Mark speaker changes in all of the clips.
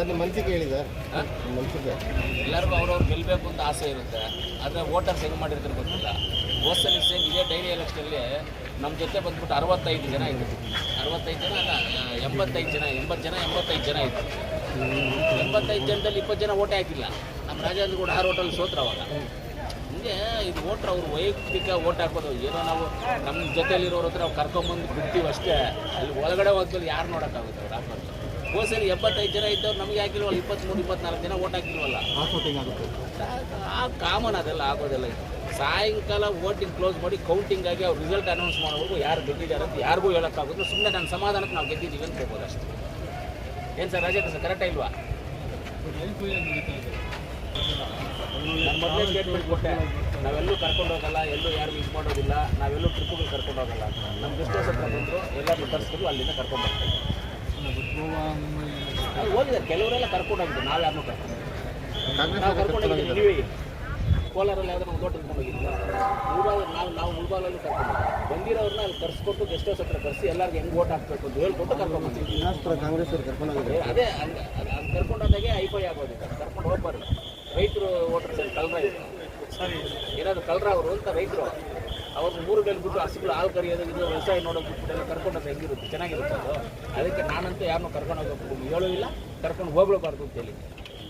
Speaker 1: ಅನಿಸಿಕೆ ಮನಸ್ಸಿಗೆ ಸರ್ ನಿಮ್ಮ ಅನಿಸಿಕೆ ಹೇಳಿ ಸರ್
Speaker 2: ಹಾ?
Speaker 1: ನಿಮ್ಮ
Speaker 2: ಎಲ್ಲರಿಗೂ ಅವ್ರವ್ರು ಗೆಲ್ಲಬೇಕು ಅಂತ ಆಸೆ ಇರುತ್ತೆ. ಆದರೆ ವೋಟರ್ಸ್ ಹೆಂಗೆ ಮಾಡಿರ್ತಾರೆ ಗೊತ್ತಿಲ್ಲ. ಹೋಸಲಿ ಸೇಮ್ ಇದೇ ಡೈರಿ ಎಲೆಕ್ಷನಲ್ಲಿ ನಮ್ಮ ಜೊತೆ ಬಂದ್ಬಿಟ್ಟು ಅರವತ್ತೈದು ಜನ ಇದ್ರು. ಅರವತ್ತೈದು ಜನ ಅಲ್ಲ ಆ, ಎಂಬತ್ತೈದು ಜನ ಎಂಬತ್ತು ಜನ ಎಂಬತ್ತೈದು ಜನ ಇದ್ರು. ಎಂಬತ್ತೈದು ಜನದಲ್ಲಿ ಇಪ್ಪತ್ತು ಜನ ಓಟೇ ಹಾಕಿಲ್ಲ. ನಮ್ಮ ರಾಜೇಂದ್ರ ಕೂಡ ಆರು ಓಟಲ್ಲಿ ಸೋತ್ರ ಅವಾಗ. ಹಿಂಗೆ ಇದು ಓಟ್ರ್ ಅವ್ರು ವೈಯಕ್ತಿಕ ಓಟ್ ಹಾಕೋದು. ಏನೋ ನಾವು ನಮ್ಮ ಜೊತೆಲಿರೋರ ಹತ್ರ ನಾವು ಕರ್ಕೊಂಬಂದು ಬಿಡ್ತೀವಿ ಅಷ್ಟೇ. ಅಲ್ಲಿ ಒಳಗಡೆ ಹೋದ್ಮೇಲೆ ಯಾರು ನೋಡೋಕ್ಕಾಗುತ್ತೆ? ಅವ್ರು ಹಾಕೋದು ಹೋದ್ ಸರಿ ಎಪ್ಪತ್ತೈದು ಜನ ಇದ್ದವ್ರು ನಮಗೆ ಹಾಕಿಲ್ವಲ್ಲ ಇಪ್ಪತ್ತ್ಮೂರು ಇಪ್ಪತ್ನಾಲ್ಕು ಜನ ಓಟ್ ಹಾಕಿಲ್ವಲ್ಲ? ಆ ಕಾಮನ್ ಅದೆಲ್ಲ ಆಗೋದಿಲ್ಲ. ಸಾಯಂಕಾಲ ವೋಟಿಂಗ್ ಕ್ಲೋಸ್ ಮಾಡಿ ಕೌಂಟಿಂಗ್ ಆಗಿ ಅವ್ರು ರಿಸಲ್ಟ್ ಅನೌನ್ಸ್ ಮಾಡೋವರೆಗೂ ಯಾರು ಗೆದ್ದಿದ್ದಾರೆ ಅಂತ ಯಾರಿಗೂ ಹೇಳೋಕ್ಕಾಗೋದು ಸುಮ್ಮನೆ ನನ್ನ ಸಮಾಧಾನಕ್ಕೆ ನಾವು ಗೆದ್ದಿದ್ದೀವಿ ಅಂತ ಹೇಳ್ಬೋದು ಅಷ್ಟೇ. ಏನು ಸರ್ ರಾಜೇಂದ್ರ ಸರ್ ಕರೆಕ್ಟ್ ಇಲ್ವಾ? ನಾನು ಮೊದಲೇ ಸ್ಟೇಟ್ಮೆಂಟ್ ಕೊಟ್ಟೆ. ನಾವೆಲ್ಲೂ ಕರ್ಕೊಂಡು ಹೋಗಲ್ಲ ಎಲ್ಲೂ ಯಾರು ಮಿಸ್ ಮಾಡೋದಿಲ್ಲ ನಾವೆಲ್ಲೂ ಟ್ರಿಪ್ಗಳು ಕರ್ಕೊಂಡು ಹೋಗಲ್ಲ ನಮ್ಮ ಬಿಸ್ನೆಸ್ ಹತ್ರ ಬಂದರು ಎಲ್ಲರೂ ತರಿಸ್ಕೊಂಡು ಅಲ್ಲಿಂದ ಕರ್ಕೊಂಡು ಬರ್ತೀವಿ ಅದು ಹೋಗಿದ್ದಾರೆ ಕೆಲವರೆಲ್ಲ ಕರ್ಕೊಂಡು ಹೋಗಿದ್ದು ನಾವು ಯಾರನ್ನೂ ಕರ್ಕೊಂಡು
Speaker 1: ಕಾಂಗ್ರೆಸ್
Speaker 2: ನಾವು ಕರ್ಕೊಂಡು ಹೋಗಿದ್ದೀವಿ ನೀವೇ. ಕೋಲಾರಲ್ಲಿ ಯಾವ್ದಾರು ಒಂದು ತೋಟಕ್ಕೆ ಹೋಗಿದ್ದಿಲ್ಲ ಮುಳ್ಬಾಲ್ ನಾವು ನಾವು ಮುಳ್ಬಾಲಲ್ಲಿ ಕರ್ಕೊಂಡು ಬಂದಿರೋರನ್ನ ಬಂದಿರೋರ್ನ ಅಲ್ಲಿ ಕರ್ಸ್ಕೊಟ್ಟು ಗೆಸ್ಟ್ ಹೌಸ್ ಹತ್ರ ಕರೆಸಿ ಎಲ್ಲರಿಗೂ ಹೆಂಗೆ ಓಟ್ ಹಾಕಬೇಕು ಅಂತ ಹೇಳ್ಕೊಟ್ಟು ಕರ್ಕೊಂಡು
Speaker 1: ಬಂದಿದ್ದೀವಿ ಕಾಂಗ್ರೆಸ್ ಅವ್ರು ಕರ್ಕೊಂಡು ಹೋಗಿದ್ರೆ
Speaker 2: ಅದೇ ಹಂಗೆ ಅದು ಕರ್ಕೊಂಡೋದಾಗೆ ಐಫೈ ಆಗೋದು. ಕರ್ಕೊಂಡು ಹೋಗ್ಬಾರ್ದು. ರೈತರು ಓಟರ್ಸ್ ಕಲ್ರ ಇದ್ದಾರೆ ಏನಾದ್ರು ಕಲ್ರ ಅವರು ಅಂತ ರೈತರು. ಅವ್ರು ಮೂರು ಬಿಟ್ಟು ಹಸುಗಳು ಹಾಲು ಕರೆಯೋದಕ್ಕೆ ಇದು ವ್ಯವಸಾಯ ನೋಡೋದು ಬಿಟ್ಟು ಕರ್ಕೊಂಡು ಹೆಂಗಿರುತ್ತೆ? ಚೆನ್ನಾಗಿರುತ್ತೆ ಅದು. ಅದಕ್ಕೆ ನಾನಂತೂ ಯಾರನ್ನೂ ಕರ್ಕೊಂಡು ಹೋಗೋದು ಹೇಳೂ ಇಲ್ಲ ಕರ್ಕೊಂಡು ಹೋಗ್ಬಿಡಬಾರ್ದು ಅಂತ ಹೇಳಿ.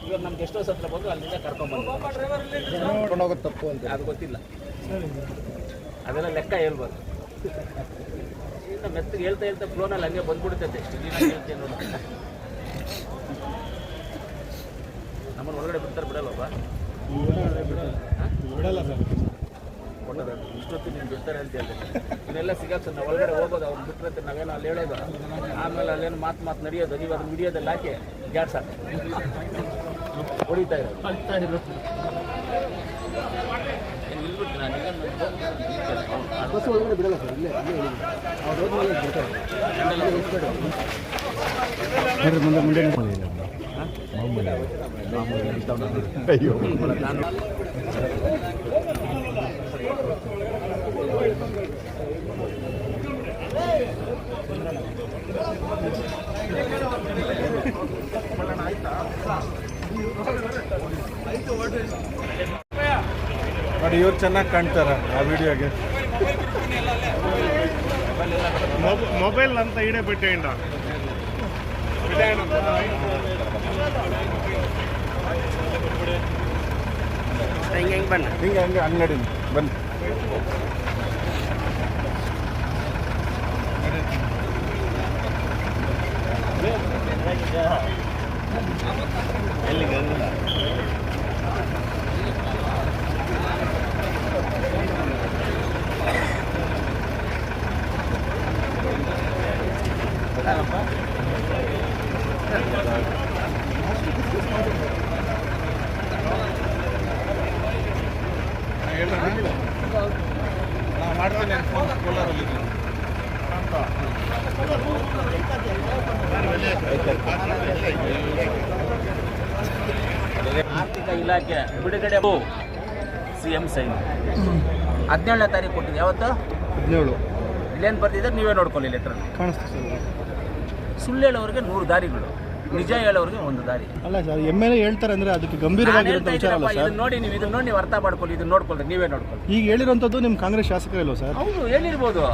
Speaker 2: ಇವಾಗ ನಮ್ಗೆ ಎಷ್ಟೋ ಹೌಸ್ ಹತ್ರ ಬಂದು ಅಲ್ಲಿಂದ ಕರ್ಕೊಂಡು ಬಂದು
Speaker 1: ಕರ್ಕೊಂಡು ಹೋಗೋದು ತಪ್ಪು ಅಂತ
Speaker 2: ಅದು ಗೊತ್ತಿಲ್ಲ. ಅದೆಲ್ಲ ಲೆಕ್ಕ ಹೇಳ್ಬಾರ್ದು ಇನ್ನು ಮೆತ್ತಗೆ ಹೇಳ್ತಾ ಹೇಳ್ತಾ ಫ್ಲೋನಲ್ಲಿ ಹಂಗೆ ಬಂದ್ಬಿಡುತ್ತೆ ಎಷ್ಟು ದಿನ ಹೊರಗಡೆ ನೋಡಿ. ನಮ್ಮನ್ನು ಒಳಗಡೆ ಬಿಡ್ತಾರೆ ಬಿಡಲ್ಲ
Speaker 1: ಬಿಡಲ್ಲ ಸರ್.
Speaker 2: ಕೊಟ್ಟದ ಇಷ್ಟೊತ್ತು ನೀನು ಬಿಡ್ತಾರೆ ಅಂತ ಹೇಳಿದೆ. ಇದೆಲ್ಲ ಸಿಗಕ್ಕೆ ನಾವು ಒಳಗಡೆ ಹೋಗೋದು ಅವ್ರು ಬಿಟ್ಟರೆ ನಾವೇನೋ ಅಲ್ಲಿ ಹೇಳೋದು? ಆಮೇಲೆ ಅಲ್ಲೇನು ಮಾತು ಮಾತು ನಡೆಯೋದು? ನೀವು ಅದನ್ನ ವಿಡಿಯೋದಲ್ಲಿ ಹಾಕಿ ಗ್ಯಾಸ್ ಹಾಕಿ ಹೊಡಿತಾ ಇರೋದು.
Speaker 1: ಬಸ್ ಒಳಗಡೆ ಬಿಡಲ್ಲ ಸರ್ ಇಲ್ಲೇ ಇಲ್ಲೇ ಹೇಳಿ ಅವ್ರು ಹೋದ್ಮೇಲೆ ಬಿಡ್ತಾರೆ ಬರ್ರಿ ಮುಂದೆ ಮುಂದೆ ಅಯ್ಯೋ.
Speaker 3: ನೋಡಿ ಇವ್ರು ಚೆನ್ನಾಗಿ ಕಾಣ್ತಾರ ಆ ವಿಡಿಯೋಗೆ. ಮೊಬೈಲ್ ಅಂತ ಇಡೇ ಬನ್ನಿ. ಹಿಂಗೆ ಹಂಗೆ ಅಂಗಡಿ ಬನ್ನಿ. ನಾನು
Speaker 2: ಇಲಾಖೆ ಬಿಡುಗಡೆ ಸಿ ಎಂ ಸೈನ್. ಹದಿನೇಳನೇ ತಾರೀಕು ಕೊಟ್ಟಿದೆ. ಯಾವತ್ತು?
Speaker 1: ಹದಿನೇಳು.
Speaker 2: ಇಲ್ಲೇನು ಬರ್ತಿದ್ರೆ ನೀವೇ ನೋಡ್ಕೊಳ್ಳಿ ಲೆಟ್ರ್ ಸುಳ್ಳು ಹೇಳೋರಿಗೆ ನೂರು ದಾರಿಗಳು. ನಿಜ ಹೇಳೋರಿಗೆ ಒಂದು ದಾರಿ.
Speaker 1: ಅಲ್ಲ ಸರ್ ಎಂ ಎಲ್ ಎ ಹೇಳ್ತಾರೆ ಅಂದ್ರೆ ಅದಕ್ಕೆ
Speaker 2: ಗಂಭೀರವಾಗಿ
Speaker 1: ಗಂಭೀರವಾಗಿರುವಂಥ ವಿಚಾರ ಅಲ್ಲ ಸರ್.
Speaker 2: ನೋಡಿ ನೀವು ಇದನ್ನ ನೋಡಿ ನೀವು ಅರ್ಥ ಮಾಡ್ಕೊಳ್ಳಿ ಇದನ್ನ ನೋಡ್ಕೊಳ್ಳಿ ನೀವೇ ನೋಡ್ಕೊಳ್ಳಿ.
Speaker 1: ಈಗ ಹೇಳಿರೋಂಥದ್ದು ನಿಮ್ಮ ಕಾಂಗ್ರೆಸ್ ಶಾಸಕರಲ್ವ ಸರ್?
Speaker 2: ಹೌದು ಹೇಳಿರ್ಬೋದು.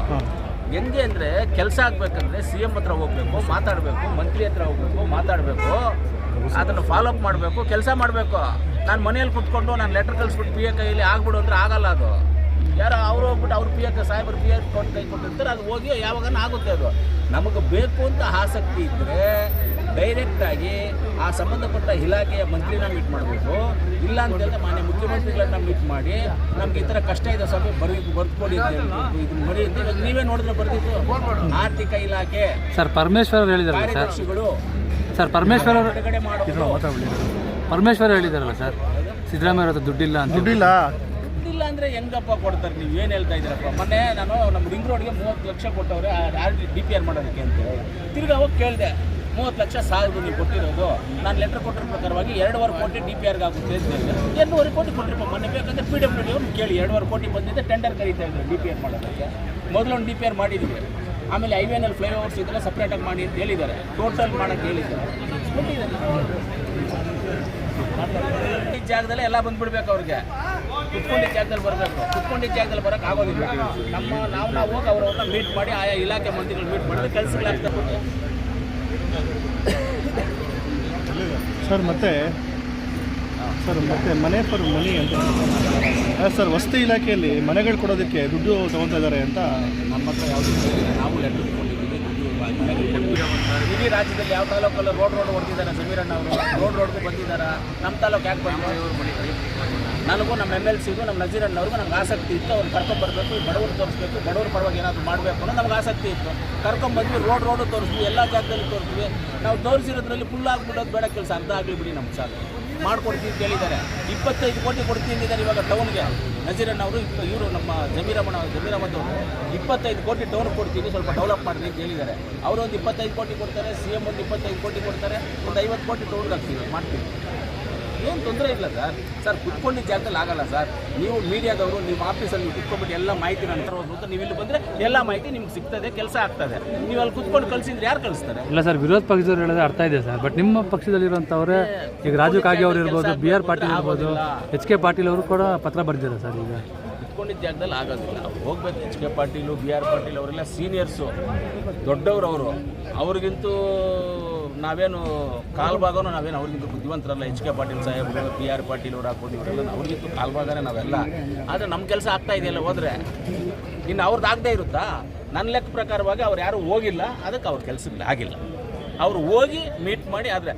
Speaker 2: ಹೆಂಗೆ ಅಂದರೆ ಕೆಲಸ ಆಗ್ಬೇಕಂದ್ರೆ ಸಿ ಎಂ ಹತ್ರ ಹೋಗ್ಬೇಕು ಮಾತಾಡಬೇಕು ಮಂತ್ರಿ ಹತ್ರ ಹೋಗ್ಬೇಕು ಮಾತಾಡಬೇಕು. ಅದನ್ನು ಫಾಲೋ ಅಪ್ ಮಾಡಬೇಕು ಕೆಲಸ ಮಾಡಬೇಕು. ನಾನು ಮನೆಯಲ್ಲಿ ಕುತ್ಕೊಂಡು ನಾನು ಲೆಟರ್ ಕಳಿಸ್ಬಿಟ್ಟು ಪಿ ಎ ಕೈಯಲ್ಲಿ ಆಗ್ಬಿಡು ಅಂದರೆ ಆಗಲ್ಲ ಅದು. ಯಾರೋ ಅವರು ಹೋಗ್ಬಿಟ್ಟು ಅವ್ರು ಪಿ ಎ ಸಾಹೇಬರು ಪಿ ಎ ಕೊಟ್ಟು ಕೈ ಕೊಟ್ಟಿರ್ತಾರೆ ಅದು ಹೋಗಿ ಯಾವಾಗನ ಆಗುತ್ತೆ ಅದು. ನಮಗೆ ಬೇಕು ಅಂತ ಆಸಕ್ತಿ ಇದ್ದರೆ ಡೈರೆಕ್ಟಾಗಿ ಆ ಸಂಬಂಧಪಟ್ಟ ಇಲಾಖೆಯ ಮಂತ್ರಿನ ಮೀಟ್ ಮಾಡಬೇಕು ಇಲ್ಲ ಅಂತಂದರೆ ಮಾನ್ಯ ಮುಖ್ಯಮಂತ್ರಿಗಳನ್ನ ಮೀಟ್ ಮಾಡಿ ನಮ್ಗೆ ಈ ಥರ ಕಷ್ಟ ಇದೆ ಸ್ವಲ್ಪ ಬರೀ ಬರ್ಕೊಡಿ ಇದನ್ನು ಮರಿ ನೀವೇ ನೋಡಿದ್ರೆ ಬರ್ದಿತ್ತು ಆರ್ಥಿಕ ಇಲಾಖೆ.
Speaker 4: ಸರ್ ಪರಮೇಶ್ವರ್ ಹೇಳಿದ್ದಾರೆ ಸರ್?
Speaker 2: ಕಾರ್ಯದರ್ಶಿಗಳು
Speaker 4: ಸರ್ ಪರಮೇಶ್ವರ ಅವರು ಪರಮೇಶ್ವರ್ ಹೇಳಿದಾರಲ್ಲ ಸರ್? ಸಿದ್ದರಾಮಯ್ಯ ಹತ್ರ ದುಡ್ಡಿಲ್ಲ ಅಂತ
Speaker 1: ದುಡ್ಡಿಲ್ಲ.
Speaker 2: ದುಡ್ಡಿಲ್ಲ ಅಂದರೆ ಹೆಂಗಪ್ಪ ಕೊಡ್ತಾರೆ? ನೀವು ಏನು ಹೇಳ್ತಾ ಇದ್ದೀರಪ್ಪ? ಮೊನ್ನೆ ನಾನು ನಮ್ಮ ರಿಂಗ್ ರೋಡ್ಗೆ ಮೂವತ್ತು ಲಕ್ಷ ಕೊಟ್ಟವ್ರೆ ಆರ್ ಡಿ ಪಿ ಆರ್ ಮಾಡೋದಕ್ಕೆ ಅಂತ ತಿರ್ಗಿ ಅವಾಗ ಕೇಳಿದೆ ಮೂವತ್ತು ಲಕ್ಷ ಸಾಲದು ನೀವು ಕೊಟ್ಟಿರೋದು ನಾನು ಲೆಟರ್ ಕೊಟ್ಟಿರೋ ಪ್ರಕಾರವಾಗಿ ಎರಡೂವರೆ ಕೋಟಿ ಡಿ ಪಿ ಆರ್ಗೆ ಆಗುತ್ತೆ ಅಂತ ಹೇಳಿದೆ. ಎರಡೂವರೆ ಕೋಟಿ ಕೊಟ್ಟಿರಪ್ಪ ಮೊನ್ನೆ ಬೇಕಂದ್ರೆ ಪಿ ಡಬ್ಲ್ಯೂ ಡಿ ಅವ್ರು ಕೇಳಿ ಎರಡೂವರೆ ಕೋಟಿ ಬಂದಿದೆ ಟೆಂಡರ್ ಕರೀತಾ ಇದ್ದಾರೆ ಡಿ ಪಿ ಆರ್ ಮಾಡೋದಕ್ಕೆ. ಮೊದಲೊಂದು ಡಿ ಪಿ ಆರ್ ಮಾಡಿದ್ವಿ. ಆಮೇಲೆ ಐವೇನಲ್ಲಿ ಫ್ಲೈಓವರ್ಸ್ ಇದೆಲ್ಲ ಸಪ್ರೇಟಾಗಿ ಮಾಡಿ ಅಂತ ಹೇಳಿದ್ದಾರೆ. ಟೋಟಲ್ ಮಾಡೋಕ್ಕೆ ಹೇಳಿದ್ದಾರೆ. ಈ ಜಾಗದಲ್ಲೇ ಎಲ್ಲ ಬಂದ್ಬಿಡ್ಬೇಕು ಅವ್ರಿಗೆ. ಕುತ್ಕೊಂಡಿದ್ದ ಜಾಗದಲ್ಲಿ ಬರಬೇಕು. ಕುತ್ಕೊಂಡಿದ್ದ ಜಾಗದಲ್ಲಿ ಬರೋಕ್ಕೆ ಆಗೋದಿಲ್ಲ. ನಮ್ಮ ನಾವು ನಾವು ಹೋಗಿ ಅವ್ರವ್ರನ್ನ ಮೀಟ್ ಮಾಡಿ ಆಯಾ ಇಲಾಖೆ ಮಂತ್ರಿಗಳು ಮೀಟ್ ಮಾಡಿದ್ರೆ ಕೆಲಸಗಳಾಗ್ತದೆ
Speaker 1: ಸರ್, ಮತ್ತೆ ಸರ್, ಮತ್ತೆ ಮನೆ ಫರ್ ಮನಿ ಅಂತ ಸರ್, ವಸತಿ ಇಲಾಖೆಯಲ್ಲಿ ಮನೆಗಳು ಕೊಡೋದಕ್ಕೆ ದುಡ್ಡು ತಗೊತಾ ಇದ್ದಾರೆ ಅಂತ
Speaker 2: ನಮ್ಮ ಹತ್ರ ಯಾವುದೂ ನಾವು ಲೆಟರ್ ಇಡೀ ರಾಜ್ಯದಲ್ಲಿ ಯಾವ ತಾಲೂಕಲ್ಲಿ ರೋಡ್ ರೋಡ್ ಹೊಡೆದಿದ್ದಾರೆ ಸಮೀರಣ್ಣ ಅವರು. ರೋಡ್ ರೋಡ್ಗೂ ಬಂದಿದ್ದಾರೆ. ನಮ್ಮ ತಾಲೂಕು ಯಾಕೆ ಬಂದಿದ್ದಾರೆ ನನಗೂ ನಮ್ಮ ಎಂ ಎಲ್ ಸಿಗೂ ನಮ್ಮ ನಜೀರಣ್ಣವ್ರಿಗೂ ನಮ್ಗೆ ಆಸಕ್ತಿ ಇತ್ತು. ಅವ್ರು ಕರ್ಕೊಂಬರ್ಬೇಕು ಬಡವರು ತೋರಿಸ್ಬೇಕು, ಬಡವ್ರ ಪರವಾಗಿ ಏನಾದರೂ ಮಾಡಬೇಕು ಅನ್ನೋ ನಮ್ಗೆ ಆಸಕ್ತಿ ಇತ್ತು. ಕರ್ಕೊಂಬಂದ್ವಿ ರೋಡ್ ರೋಡು ತೋರಿಸ್ತೀವಿ ಎಲ್ಲ ಜಾಗದಲ್ಲಿ ತೋರಿಸ್ತೀವಿ ನಾವು ತೋರಿಸಿರೋದ್ರಲ್ಲಿ ಫುಲ್ ಆಗಿಬಿಡೋದು ಬೇಡ ಕೆಲಸ. ಅರ್ಧ ಆಗಲಿ ಬಿಡಿ ನಮ್ಮ ಸಾಕು. ಮಾಡ್ಕೊಡ್ತೀವಿ ಅಂತ ಹೇಳಿದ್ದಾರೆ ಇಪ್ಪತ್ತೈದು ಕೋಟಿ ಕೊಡ್ತೀನಿ ಅಂತಿದ್ದಾರೆ ಇವಾಗ ಟೌನ್ಗೆ ನಜೀರಣ್ಣ ಅವರು ಇವರು ನಮ್ಮ ಜಮೀರಮ್ಮನ ಜಮೀರಮ್ಮದವರು ಇಪ್ಪತ್ತೈದು ಕೋಟಿ ಟೌನ್ ಕೊಡ್ತೀನಿ, ಸ್ವಲ್ಪ ಡೆವಲಪ್ ಮಾಡಿರಿ ಅಂತ ಹೇಳಿದ್ದಾರೆ. ಅವರು ಒಂದು ಇಪ್ಪತ್ತೈದು ಕೋಟಿ ಕೊಡ್ತಾರೆ ಸಿ ಎಂ ಒಂದು ಇಪ್ಪತ್ತೈದು ಕೋಟಿ ಕೊಡ್ತಾರೆ, ಒಂದು ಐವತ್ತು ಕೋಟಿ ಟೌನ್ಗೆ ಹಾಕ್ತೀವಿ, ಮಾಡ್ತೀವಿ. ಏನು ತೊಂದರೆ ಇಲ್ಲ ಸರ್. ಸರ್ ಕುತ್ಕೊಂಡಿದ್ದ ಜಾಗದಲ್ಲಿ ಆಗಲ್ಲ ಸರ್. ನೀವು ಮೀಡಿಯಾದವರು ನಿಮ್ಮ ಆಫೀಸಲ್ಲಿ ನೀವು ಕುತ್ಕೊಂಡ್ಬಿಟ್ಟು ಎಲ್ಲ ಮಾಹಿತಿ ನಂತರ ಹೋಗ್ಬೇಕು ನೀವು ಇಲ್ಲಿ ಬಂದರೆ ಎಲ್ಲ ಮಾಹಿತಿ ನಿಮ್ಗೆ ಸಿಗ್ತದೆ ಕೆಲಸ ಆಗ್ತದೆ. ನೀವು ಅಲ್ಲಿ ಕುತ್ಕೊಂಡು ಕಳಿಸಿದ್ರೆ ಯಾರು ಕಳಿಸ್ತಾರೆ?
Speaker 4: ಇಲ್ಲ ಸರ್ ವಿರೋಧ ಪಕ್ಷದವ್ರು ಹೇಳಿದ್ರೆ ಅರ್ಥ ಇದೆ ಸರ್. ಬಟ್ ನಿಮ್ಮ ಪಕ್ಷದಲ್ಲಿರುವಂಥವ್ರೆ ಈಗ ರಾಜು ಕಾಗೆ ಅವರು ಇರ್ಬೋದು ಬಿ ಆರ್ ಪಾಟೀಲ್ ಇರ್ಬೋದು ಎಚ್ ಕೆ ಪಾಟೀಲ್ ಅವರು ಕೂಡ ಪತ್ರ ಬರೆದಿದ್ದಾರೆ ಸರ್ ಈಗ.
Speaker 2: ಕುತ್ಕೊಂಡಿದ್ದ ಜಾಗದಲ್ಲಿ ಆಗೋದಿಲ್ಲ. ಹೋಗ್ಬೇಕು H K Patil B R Patil ಅವರೆಲ್ಲ ಸೀನಿಯರ್ಸು ದೊಡ್ಡವರು ಅವರು. ಅವ್ರಿಗಿಂತೂ ನಾವೇನು ಕಾಲು ಭಾಗನೂ ನಾವೇನು ಅವ್ರಿಗಿಂತ ಬುದ್ಧಿವಂತರಲ್ಲ. ಎಚ್ ಕೆ ಪಾಟೀಲ್ ಸಾಹೇಬರು ಬಿ ಆರ್ ಪಾಟೀಲ್ ಅವ್ರು ಹಾಕೋದು ಇವರೆಲ್ಲ ಅವ್ರಿಗಿಂತ ಕಾಲ್ಭಾಗನೇ ನಾವೆಲ್ಲ. ಆದರೆ ನಮ್ಮ ಕೆಲಸ ಆಗ್ತಾ ಇದೆಯಲ್ಲ ಹೋದರೆ? ಇನ್ನು ಅವ್ರದ್ದು ಆಗದೇ ಇರುತ್ತಾ? ನನ್ನ ಲೆಕ್ಕ ಪ್ರಕಾರವಾಗಿ ಅವ್ರು ಯಾರೂ ಹೋಗಿಲ್ಲ, ಅದಕ್ಕೆ ಅವ್ರ ಕೆಲಸಗಳು ಆಗಿಲ್ಲ. ಅವ್ರು ಹೋಗಿ ಮೀಟ್ ಮಾಡಿ ಆದರೆ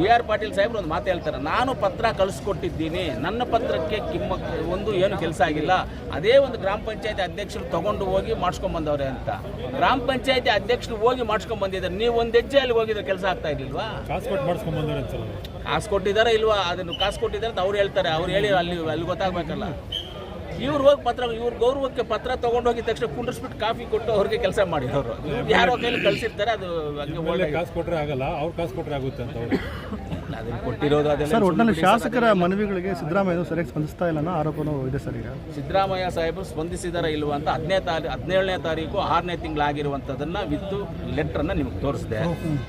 Speaker 2: ಬಿ ಆರ್ ಪಾಟೀಲ್ ಸಾಹೇಬ್ರು ಒಂದು ಮಾತು ಹೇಳ್ತಾರೆ ನಾನು ಪತ್ರ ಕಳಿಸ್ಕೊಟ್ಟಿದ್ದೀನಿ. ನನ್ನ ಪತ್ರಕ್ಕೆ ಕಿಮ್ಮ ಒಂದು ಏನು ಕೆಲಸ ಆಗಿಲ್ಲ. ಅದೇ ಒಂದು ಗ್ರಾಮ ಪಂಚಾಯತಿ ಅಧ್ಯಕ್ಷರು ತಗೊಂಡು ಹೋಗಿ ಮಾಡಿಸ್ಕೊಂಡ್ ಬಂದವ್ರೆ ಅಂತ. ಗ್ರಾಮ ಪಂಚಾಯತಿ ಅಧ್ಯಕ್ಷರು ಹೋಗಿ ಮಾಡಿಸ್ಕೊಂಡ್ ಬಂದಿದ್ದಾರೆ. ನೀವು ಒಂದು ಹೆಜ್ಜೆ ಅಲ್ಲಿ ಹೋಗಿದ್ರೆ ಕೆಲಸ ಆಗ್ತಾ ಇರ್ಲಿಲ್ವಾ?
Speaker 5: ಕಾಸು
Speaker 2: ಕೊಟ್ಟಿದ್ದಾರೆ ಇಲ್ವಾ? ಅದನ್ನು ಕಾಸು ಕೊಟ್ಟಿದ್ದಾರೆ ಅಂತ ಅವ್ರು ಹೇಳ್ತಾರೆ. ಅವ್ರು ಹೇಳಿ ಅಲ್ಲಿ ಅಲ್ಲಿ ಗೊತ್ತಾಗ್ಬೇಕಲ್ಲ. ಇವ್ರು ಹೋಗಿ ಪತ್ರ ಇವ್ರ ಗೌರವಕ್ಕೆ ಪತ್ರ ತಗೊಂಡೋಗಿದ ತಕ್ಷಣ ಕುಂಡ್ರಿಸ್ಬಿಟ್ಟು ಕಾಫಿ ಕೊಟ್ಟು ಅವ್ರಿಗೆ ಕೆಲಸ ಮಾಡಿರೋರು. ಯಾರೋ ಕೈಲಿ ಕಳಿಸಿರ್ತಾರೆ ಅದು ಹಂಗೆ ಒಳ್ಳೆ
Speaker 5: ಕಾಸು ಕೊಟ್ರೆ ಆಗಲ್ಲ ಅವ್ರು ಕಾಸು ಕೊಟ್ರೆ ಆಗುತ್ತೆ ಅಂತ ಅವ್ರು.
Speaker 2: ಅದನ್ನು ಕೊಟ್ಟಿರೋದು ಅದೆಲ್ಲ
Speaker 1: ಸರ್ ಒಟ್ಟಿನಲ್ಲಿ ಶಾಸಕರ ಮನವಿಗಳಿಗೆ ಸಿದ್ದರಾಮಯ್ಯ ಸರಿಯಾಗಿ ಸ್ಪಂದಿಸ್ತಾ ಇಲ್ಲ ಅನ್ನೋ ಆರೋಪನೂ ಇದೆ ಸರ್ ಈಗ.
Speaker 2: ಸಿದ್ದರಾಮಯ್ಯ ಸಾಹೇಬರು ಸ್ಪಂದಿಸಿದಾರ ಇಲ್ವಾ ಅಂತ ಹದಿನೇ ತಾರೀಕು ಹದಿನೇಳನೇ ತಾರೀಕು ಆರನೇ ತಿಂಗಳಾಗಿರುವಂಥದ್ದನ್ನು ವಿತ್ತು ಲೆಟ್ರನ್ನು ನಿಮ್ಗೆ ತೋರಿಸಿದೆ.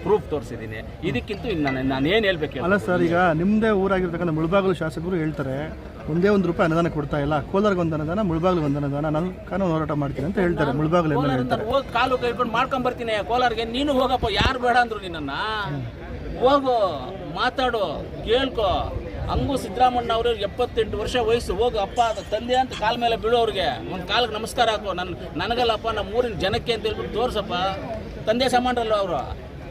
Speaker 2: ಪ್ರೂಫ್ ತೋರಿಸಿದ್ದೀನಿ. ಇದಕ್ಕಿಂತ ಇನ್ನು ನಾನು ನಾನೇನು ಹೇಳ್ಬೇಕು
Speaker 1: ಅಲ್ಲ ಸರ್ ಈಗ ನಿಮ್ಮದೇ ಊರಾಗಿರ್ತಕ್ಕಂಥ ಮುಳಬಾಗಿಲು ಶಾಸಕರು ಹೇಳ್ತಾರೆ ಒಂದೇ ಒಂದು ರೂಪಾಯಿ ಅನುದಾನ ಕೊಡ್ತಾ ಇಲ್ಲ ಕೋಲಾರ್ಗೆ ಒಂದು ಅನುದಾನ ಮುಳಬಾಗಿಲು ಒಂದು ಅನುದಾನ ನಾನು ಕಾನೂನು ಹೋರಾಟ ಮಾಡ್ತೀನಿ ಅಂತ ಹೇಳ್ತಾರೆ ಮುಳಬಾಗಿಲು
Speaker 2: ಎಲ್ಲ ಹೋಗಿ ಕಾಲು ಕೈಕೊಂಡು ಮಾಡ್ಕೊಂಡ್ ಬರ್ತೀನಿ ಕೋಲಾರ್ಗೆ ನೀನು ಹೋಗಪ್ಪ ಯಾರು ಬೇಡ ಅಂದ್ರು ನಿನ್ನನ್ನ? ಹೋಗು. ಮಾತಾಡು, ಕೇಳ್ಕೊ. ಹಂಗೂ ಸಿದ್ದರಾಮಣ್ಣ ಅವ್ರಿಗೆ ಎಪ್ಪತ್ತೆಂಟು ವರ್ಷ ವಯಸ್ಸು, ಹೋಗು, ಅಪ್ಪ, ತಂದೆ ಅಂತ ಕಾಲ ಮೇಲೆ ಬೀಳೋರಿಗೆ ಒಂದು ಕಾಲಿಗೆ ನಮಸ್ಕಾರ ಹಾಕು. ನನ್ನ ನನಗಲ್ಲಪ್ಪ ನಮ್ಮ ಊರಿನ ಜನಕ್ಕೆ ಅಂತ ಹೇಳ್ಬಿಟ್ಟು ತೋರಿಸಪ್ಪ. ತಂದೆ ಸಮಾನರಲ್ಲ ಅವರು.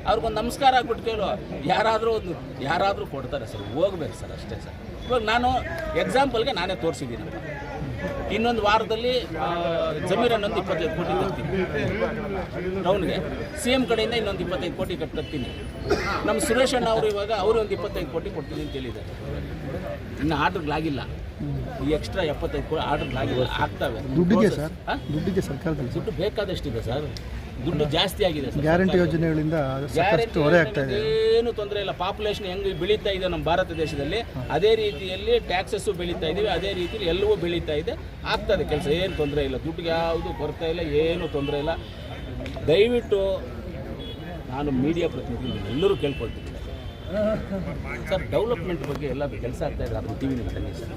Speaker 2: ಅವ್ರಿಗೊಂದು ನಮಸ್ಕಾರ ಹಾಕ್ಬಿಟ್ಟು ಕೇಳು. ಯಾರಾದರೂ ಒಂದು, ಯಾರಾದರೂ ಕೊಡ್ತಾರೆ ಸರ್. ಹೋಗ್ಬೇಕು ಸರ್ ಅಷ್ಟೇ ಸರ್. ಇವಾಗ ನಾನು ಎಕ್ಸಾಂಪಲ್ಗೆ ನಾನೇ ತೋರಿಸಿದ್ದೀನಪ್ಪ ಇನ್ನೊಂದು ವಾರದಲ್ಲಿ ಜಮೀರನ್ನೊಂದು ಇಪ್ಪತ್ತೈದು ಕೋಟಿ ಕಟ್ತೀನಿ. ಟೌನ್ಗೆ ಸಿ ಎಂ ಕಡೆಯಿಂದ ಇನ್ನೊಂದು ಇಪ್ಪತ್ತೈದು ಕೋಟಿ ಕಟ್ ತರ್ತೀನಿ ನಮ್ಮ ಸುರೇಶ್ ಅಣ್ಣ ಅವರು ಇವಾಗ ಅವರು ಒಂದು ಇಪ್ಪತ್ತೈದು ಕೋಟಿ ಕೊಡ್ತೀನಿ ಅಂತ ಹೇಳಿದ್ದಾರೆ. ಇನ್ನು ಆರ್ಡ್ರ್ಗಳಾಗಿಲ್ಲ ಈ ಎಕ್ಸ್ಟ್ರಾ ಎಪ್ಪತ್ತೈದು ಕೋಟಿ ಆರ್ಡ್ರ್ಗಳಾಗಿಲ್ಲ ಆಗ್ತವೆ.
Speaker 1: ದುಡ್ಡಿಗೆ ಸರ್? ದುಡ್ಡಿಗೆ ಸರ್ಕಾರದಲ್ಲಿ
Speaker 2: ದುಡ್ಡು ಬೇಕಾದಷ್ಟಿದೆ ಸರ್. ದುಡ್ಡು ಜಾಸ್ತಿ ಆಗಿದೆ ಸರ್
Speaker 1: ಗ್ಯಾರಂಟಿ ಯೋಜನೆಗಳಿಂದ ಸಾಕಷ್ಟು ಹೊರೆ ಆಗ್ತಾ ಇದೆ.
Speaker 2: ಏನು ತೊಂದರೆ ಇಲ್ಲ. ಪಾಪ್ಯುಲೇಷನ್ ಹೆಂಗೆ ಬೆಳೀತಾ ಇದೆ ನಮ್ಮ ಭಾರತ ದೇಶದಲ್ಲಿ ಅದೇ ರೀತಿಯಲ್ಲಿ ಟ್ಯಾಕ್ಸಸ್ಸು ಬೆಳೀತಾ ಇದೀವಿ ಅದೇ ರೀತಿಯಲ್ಲಿ ಎಲ್ಲವೂ ಬೆಳೀತಾ ಇದೆ. ಆಗ್ತದೆ ಕೆಲಸ ಏನು ತೊಂದರೆ ಇಲ್ಲ. ದುಡ್ಡು ಯಾವುದು ಕೊರತೆ ಇಲ್ಲ ಏನು ತೊಂದರೆ ಇಲ್ಲ. ದಯವಿಟ್ಟು ನಾನು ಮೀಡಿಯಾ ಪ್ರತಿನಿಧಿ ಎಲ್ಲರೂ ಕೇಳ್ಕೊಳ್ತೀನಿ. ಸರ್ ಡೆವಲಪ್ಮೆಂಟ್ ಬಗ್ಗೆ ಎಲ್ಲ ಕೆಲಸ ಆಗ್ತಾ ಇದೆ ಅದನ್ನು ಟಿವಿ ವಿ ಸರ್.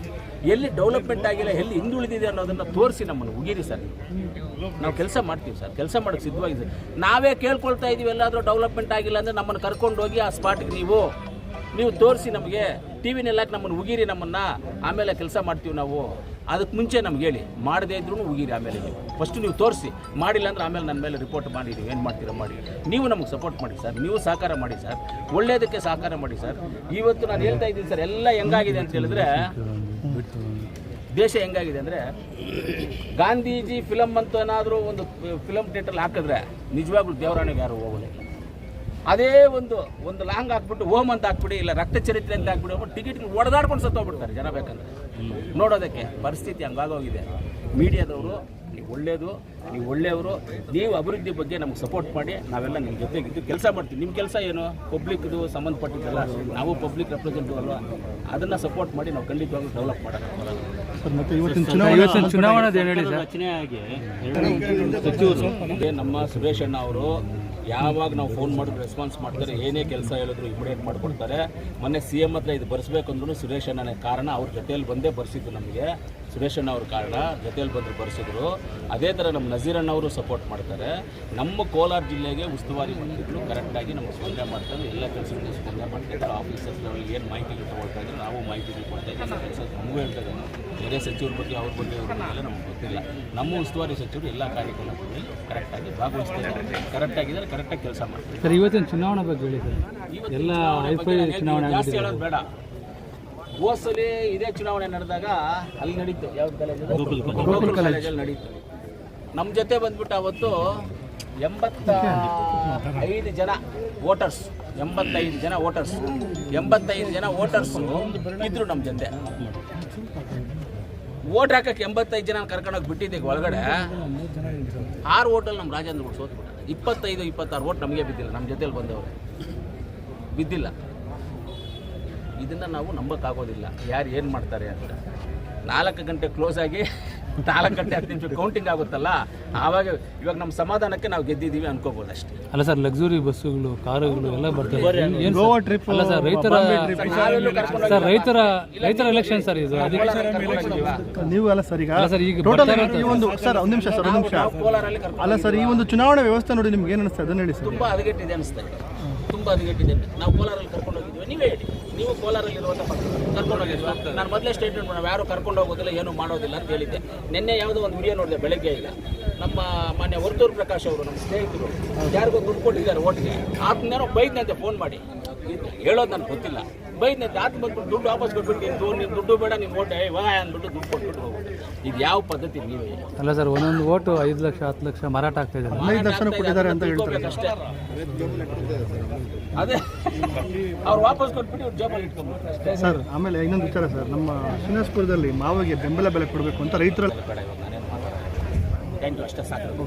Speaker 2: ಎಲ್ಲಿ ಡೆವಲಪ್ಮೆಂಟ್ ಆಗಿಲ್ಲ, ಎಲ್ಲಿ ಹಿಂದುಳಿದಿದೆ ಅನ್ನೋದನ್ನು ತೋರಿಸಿ ನಮ್ಮನ್ನು. ಉಗಿರಿ ಸರ್. ನಾವು ಕೆಲಸ ಮಾಡ್ತೀವಿ ಸರ್. ಕೆಲಸ ಮಾಡೋಕ್ಕೆ ಸಿದ್ಧವಾಗಿದೆ ನಾವೇ ಕೇಳ್ಕೊಳ್ತಾ ಇದ್ದೀವಿ ಎಲ್ಲಾದರೂ ಡೆವಲಪ್ಮೆಂಟ್ ಆಗಿಲ್ಲ ಅಂದರೆ ನಮ್ಮನ್ನು ಕರ್ಕೊಂಡು ಹೋಗಿ ಆ ಸ್ಪಾಟ್ಗೆ ನೀವು. ನೀವು ತೋರಿಸಿ ನಮಗೆ. ಟಿ ವಿನೆಲ್ಲ ನಮ್ಮನ್ನು ಉಗಿರಿ ನಮ್ಮನ್ನು? ಆಮೇಲೆ ಕೆಲಸ ಮಾಡ್ತೀವಿ ನಾವು. ಅದಕ್ಕೆ ಮುಂಚೆ ನಮ್ಗೆ ಹೇಳಿ, ಮಾಡದೇ ಇದ್ರೂ ಉಗಿರಿ ಆಮೇಲೆ ನೀವು. ಫಸ್ಟ್ ನೀವು ತೋರಿಸಿ, ಮಾಡಿಲ್ಲ ಅಂದ್ರೆ ಆಮೇಲೆ ನನ್ನ ಮೇಲೆ ರಿಪೋರ್ಟ್ ಮಾಡಿ, ನೀವು ಏನು ಮಾಡ್ತೀರಾ ಮಾಡಿ. ನೀವು ನಮಗೆ ಸಪೋರ್ಟ್ ಮಾಡಿ ಸರ್ ನೀವು ಸಹಕಾರ ಮಾಡಿ ಸರ್ ಒಳ್ಳೆಯದಕ್ಕೆ ಸಹಕಾರ ಮಾಡಿ ಸರ್ ಇವತ್ತು ನಾನು ಹೇಳ್ತಾ ಇದ್ದೀನಿ ಸರ್ ಎಲ್ಲ ಹೆಂಗಾಗಿದೆ ಅಂತ ಹೇಳಿದ್ರೆ, ದೇಶ ಹೆಂಗಾಗಿದೆ ಅಂದರೆ, ಗಾಂಧೀಜಿ ಫಿಲಮ್ ಅಂತ ಏನಾದರೂ ಒಂದು ಫಿಲಮ್ ಥಿಯೇಟ್ರಲ್ಲಿ ಹಾಕಿದ್ರೆ, ನಿಜವಾಗ್ಲೂ ದೇವರಾಣಿಗೆ ಯಾರು ಹೋಗೋದಿಲ್ಲ ಅದೇ ಒಂದು ಒಂದು ಲಾಂಗ್ ಹಾಕ್ಬಿಟ್ಟು ಓಮ್ ಅಂತ ಹಾಕ್ಬಿಡಿ ಇಲ್ಲ ರಕ್ತ ಚರಿತ್ರೆ ಅಂತ ಹಾಕ್ಬಿಟ್ಟು ಟಿಕೆಟ್ ಹೊಡೆದಾಡ್ಕೊಂಡು ಸತ್ತೋಗ್ಬಿಡ್ತಾರೆ ಜನ ಬೇಕಂದ್ರೆ. ನೋಡೋದಕ್ಕೆ ಪರಿಸ್ಥಿತಿ ಹಂಗಾಗೋಗಿದೆ ಮೀಡಿಯಾದವರು ನೀವು ಒಳ್ಳೆಯದು ನೀವು ಒಳ್ಳೆಯವರು ನೀವು ಅಭಿವೃದ್ಧಿ ಬಗ್ಗೆ ನಮ್ಗೆ ಸಪೋರ್ಟ್ ಮಾಡಿ ನಾವೆಲ್ಲ ನಿಮ್ಮ ಜೊತೆಗಿದ್ದು ಕೆಲಸ ಮಾಡ್ತೀವಿ. ನಿಮ್ಮ ಕೆಲಸ ಏನು? ಪಬ್ಲಿಕ್ದು ಸಂಬಂಧಪಟ್ಟಿದ್ದಲ್ಲ ನಾವು ಪಬ್ಲಿಕ್ ರೆಪ್ರೆಸೆಂಟಿವ್ ಅಲ್ವಾ? ಅದನ್ನು ಸಪೋರ್ಟ್ ಮಾಡಿ ನಾವು ಖಂಡಿತವಾಗ್ಲೂ ಡೆವಲಪ್ ಮಾಡೋಣ.
Speaker 1: ಸರ್ ಮತ್ತೆ ಇವತ್ತಿನ ಚುನಾವಣೆ
Speaker 4: ಏನು ಹೇಳಿ ಸರ್?
Speaker 2: ರಚನೆಯಾಗಿ ನಮ್ಮ ಸುರೇಶ್ ಅಣ್ಣ ಅವರು ಯಾವಾಗ ನಾವು ಫೋನ್ ಮಾಡಿದ್ರು ರೆಸ್ಪಾನ್ಸ್ ಮಾಡ್ತಾರೆ, ಏನೇ ಕೆಲಸ ಹೇಳಿದ್ರು ಇಮಿಡಿಯೇಟ್ ಮಾಡಿಕೊಡ್ತಾರೆ. ಮೊನ್ನೆ ಸಿ ಎಂ ಹತ್ರ ಇದು ಬರ್ಸ್ಬೇಕಂದ್ರೂ ಸುರೇಶ್ ಅಣ್ಣನೇ ಕಾರಣ ಅವ್ರ ಜೊತೆಯಲ್ಲಿ ಬಂದೇ ಬರ್ಸಿದ್ದು ನಮಗೆ. ಸುರೇಶ್ ಅಣ್ಣ ಅವ್ರ ಕಾರಣ ಜೊತೆಯಲ್ಲಿ ಬಂದು ಬರೆಸಿದ್ರು. ಅದೇ ಥರ ನಮ್ಮ ನಜೀರಣ್ಣ ಅಣ್ಣ ಅವರು ಸಪೋರ್ಟ್ ಮಾಡ್ತಾರೆ. ನಮ್ಮ ಕೋಲಾರ ಜಿಲ್ಲೆಗೆ ಉಸ್ತುವಾರಿ ಮಂತ್ರಿಗಳು ಕರೆಕ್ಟಾಗಿ ನಮಗೆ ಸ್ಪಂದನೆ ಮಾಡ್ತಾರೆ. ಎಲ್ಲ ಕೆಲಸಗಳು ಸ್ಪಂದನೆ ಮಾಡ್ತಾರೆ. ಆಫೀಸರ್ಸ್ ಏನು ಮಾಹಿತಿಗಳು ತೊಗೊಳ್ತಾ ಇದ್ರು ನಾವು ಮಾಹಿತಿಗಳು ಕೊಡ್ತಾ ಇದ್ದೀವಿ ಕೆಲಸ ನಮಗೂ ಹೇಳ್ತಾ ಬೇರೆ ಸಚಿವರ ಬಗ್ಗೆ ಅವ್ರ ಬಗ್ಗೆ ಇವ್ರ ಬಗ್ಗೆ ಎಲ್ಲ ನಮ್ಗೆ ಗೊತ್ತಿಲ್ಲ. ನಮ್ಮ ಉಸ್ತುವಾರಿ ಸಚಿವರು ಎಲ್ಲ ಕಾರ್ಯಕ್ರಮಗಳಲ್ಲಿ ಕರೆಕ್ಟಾಗಿ ಭಾಗವಹಿಸ್ತಾರೆ ಕರೆಕ್ಟಾಗಿದ್ದಾರೆ ಕರೆಕ್ಟಾಗಿ ಕೆಲಸ ಮಾಡ್ತಾರೆ
Speaker 4: ಸರ್ ಇವತ್ತಿನ ಚುನಾವಣೆ ಬಗ್ಗೆ ಹೇಳಿ ಸರ್. ಎಲ್ಲ
Speaker 2: ಜಾಸ್ತಿ ಹೇಳೋದು ಬೇಡ. ಹೋದ್ ಸಲ ಇದೇ ಚುನಾವಣೆ ನಡೆದಾಗ ಅಲ್ಲಿ ನಡೀತು ಯಾವ ಕಾಲೇಜ್ ಕಾಲೇಜಲ್ಲಿ ನಡೀತು. ನಮ್ಮ ಜೊತೆ ಬಂದ್ಬಿಟ್ಟು ಅವತ್ತು ಎಂಬತ್ತ ಐದು ಜನ ವೋಟರ್ಸ್ ಎಂಬತ್ತೈದು ಜನ ವೋಟರ್ಸ್ ಎಂಬತ್ತೈದು ಜನ ವೋಟರ್ಸ್ ಇದ್ರು ನಮ್ಮ ಜೊತೆ. ವೋಟ್ ಹಾಕಕ್ಕೆ ಎಂಬತ್ತೈದು ಜನ ಕರ್ಕೊಂಡೋಗಿ ಬಿಟ್ಟಿದ್ದೆ ಒಳಗಡೆ. ಆರು ಓಟಲ್ಲಿ ನಮ್ಮ ರಾಜೇಂದ್ರ ಗುಡ್ ಸೋತ್ಬಿಟ್ಟ. ಇಪ್ಪತ್ತೈದು ಇಪ್ಪತ್ತಾರು ಓಟ್ ನಮಗೆ ಬಿದ್ದಿಲ್ಲ ನಮ್ಮ ಜೊತೆಲಿ ಬಂದವರು. ಬಿದ್ದಿಲ್ಲ. ಇದನ್ನು ನಾವು ನಂಬಕ್ಕಾಗೋದಿಲ್ಲ. ಯಾರು ಏನು ಮಾಡ್ತಾರೆ ಅಂತ. ನಾಲ್ಕು ಗಂಟೆ ಕ್ಲೋಸ್ ಆಗಿ ನಾಲ್ಕು ಗಂಟೆ ಹತ್ತು ನಿಮಿಷ ಕೌಂಟಿಂಗ್ ಆಗುತ್ತಲ್ಲ? ಆವಾಗ ಇವಾಗ ನಮ್ಮ ಸಮಾಧಾನಕ್ಕೆ ನಾವು ಗೆದ್ದಿದ್ದೀವಿ ಅನ್ಕೋಬೋದು ಅಷ್ಟೇ
Speaker 4: ಅಲ್ಲ ಸರ್ ಲಕ್ಸುರಿ ಬಸ್ಸುಗಳು ಕಾರುಗಳು ಎಲ್ಲ ಬರ್ತವೆ
Speaker 1: ಗೋವಾ ಟ್ರಿಪ್
Speaker 4: ಅಲ್ಲ ಸರ್ ರೈತರ ಸರ್ ರೈತರ ರೈತರ ಎಲೆಕ್ಷನ್ ಸರ್ ಇದು.
Speaker 1: ನೀವು ಅಲ್ಲ ಸರ್ ಈಗ
Speaker 4: ಸರ್, ಈಗ
Speaker 1: ಟೋಟಲ್ ಈ ಒಂದು ಸರ್ ಒಂದು ನಿಮಿಷ ಸರ್ ಒಂದು ನಿಮಿಷ. ಅಲ್ಲ ಸರ್ ಈ ಒಂದು ಚುನಾವಣಾ ವ್ಯವಸ್ಥೆ ನೋಡಿ ನಿಮ್ಗೆ ಏನು ಅನಿಸ್ತದೆ ಅದನ್ನ ಹೇಳಿ ಸರ್.
Speaker 2: ತುಂಬಾ ಹದಗೆಟ್ಟಿದೆ ಅನಿಸ್ತಾ ಇದೆ ತುಂಬ ಹದಗೆಟ್ಟಿದೆ ನಾವು ಕೋಲಾರಲ್ಲಿ ಕರ್ಕೊಂಡು ಹೋಗಿದ್ವಿ ನೀವೇ ಹೇಳಿ. ನೀವು ಕೋಲಾರಲ್ಲಿ ಇರುವಂಥ ಕರ್ಕೊಂಡು ಹೋಗಿದ್ವಿ ನಾನು ಮೊದಲೇ ಸ್ಟೇಟ್ಮೆಂಟ್ ನಾವು ಯಾರು ಕರ್ಕೊಂಡು ಹೋಗೋದಿಲ್ಲ, ಏನು ಮಾಡೋದಿಲ್ಲ ಅಂತ ಹೇಳಿದ್ದೆ. ನಿನ್ನೆ ಯಾವುದೋ ಒಂದು ವಿಡಿಯೋ ನೋಡಿದೆ, ಬೆಳಗ್ಗೆ ಇಲ್ಲ ನಮ್ಮ ಮಾನ್ಯ ವರ್ತೂರು ಪ್ರಕಾಶ್ ಅವರು, ನಮ್ಮ ಸ್ನೇಹಿತರು, ಯಾರಿಗೋ ದುಡ್ಡು ಕೊಟ್ಟಿದ್ದಾರೆ ಓಟ್ಗೆ. ಆತನೇನೋ ಬೈದ್ನಂತೆ ಫೋನ್ ಮಾಡಿ. ಹೇಳೋದು ನನಗೆ ಗೊತ್ತಿಲ್ಲ. ಬೈದ್ನಂತೆ ಆತ ಬಂದ್ಬಿಟ್ಟು ದುಡ್ಡು ವಾಪಸ್ ಕೊಟ್ಬಿಟ್ಟು ನೀನು ನೀನು ದುಡ್ಡು ಬೇಡ ನೀನು ಓಟ್ ವಾ ಅಂದ್ಬಿಟ್ಟು ದುಡ್ಡು ಕೊಟ್ಬಿಟ್ಟು ಹೋಗ್ಬಿಟ್ಟು. ಇದು ಯಾವ ಪದ್ಧತಿ ನೀವೇ?
Speaker 4: ಅಲ್ಲ ಸರ್ ಒಂದೊಂದು ಓಟು ಐದು ಲಕ್ಷ ಹತ್ತು ಲಕ್ಷ ಮಾರಾಟ ಆಗ್ತಾ ಇದೆ.
Speaker 1: ಅಷ್ಟೇ ಲಕ್ಷ ಕೊಟ್ಟಿದ್ದಾರೆ ಅಂತ ಹೇಳ್ತಾರೆ
Speaker 2: ತಿಳ್ಕೊಬೇಕಷ್ಟೇ. ಅದೇ. ಅವ್ರು ವಾಪಸ್ ಕೊಟ್ಬಿಟ್ಟು ಇವ್ರು ಜಾಬಲ್ಲಿ ಇಟ್ಕೊಂಡ್ಬಿಟ್ಟು ಅಷ್ಟೇ.
Speaker 1: ಸರ್ ಆಮೇಲೆ ಇನ್ನೊಂದು ವಿಚಾರ ಸರ್. ನಮ್ಮ ಶಿನಸ್ಪುರದಲ್ಲಿ ಮಾವಿಗೆ ಬೆಂಬಲ ಬೆಲೆ ಕೊಡಬೇಕು ಅಂತ ರೈತರು
Speaker 2: ಥ್ಯಾಂಕ್ ಯು ಅಷ್ಟೇ ಸಾಕು.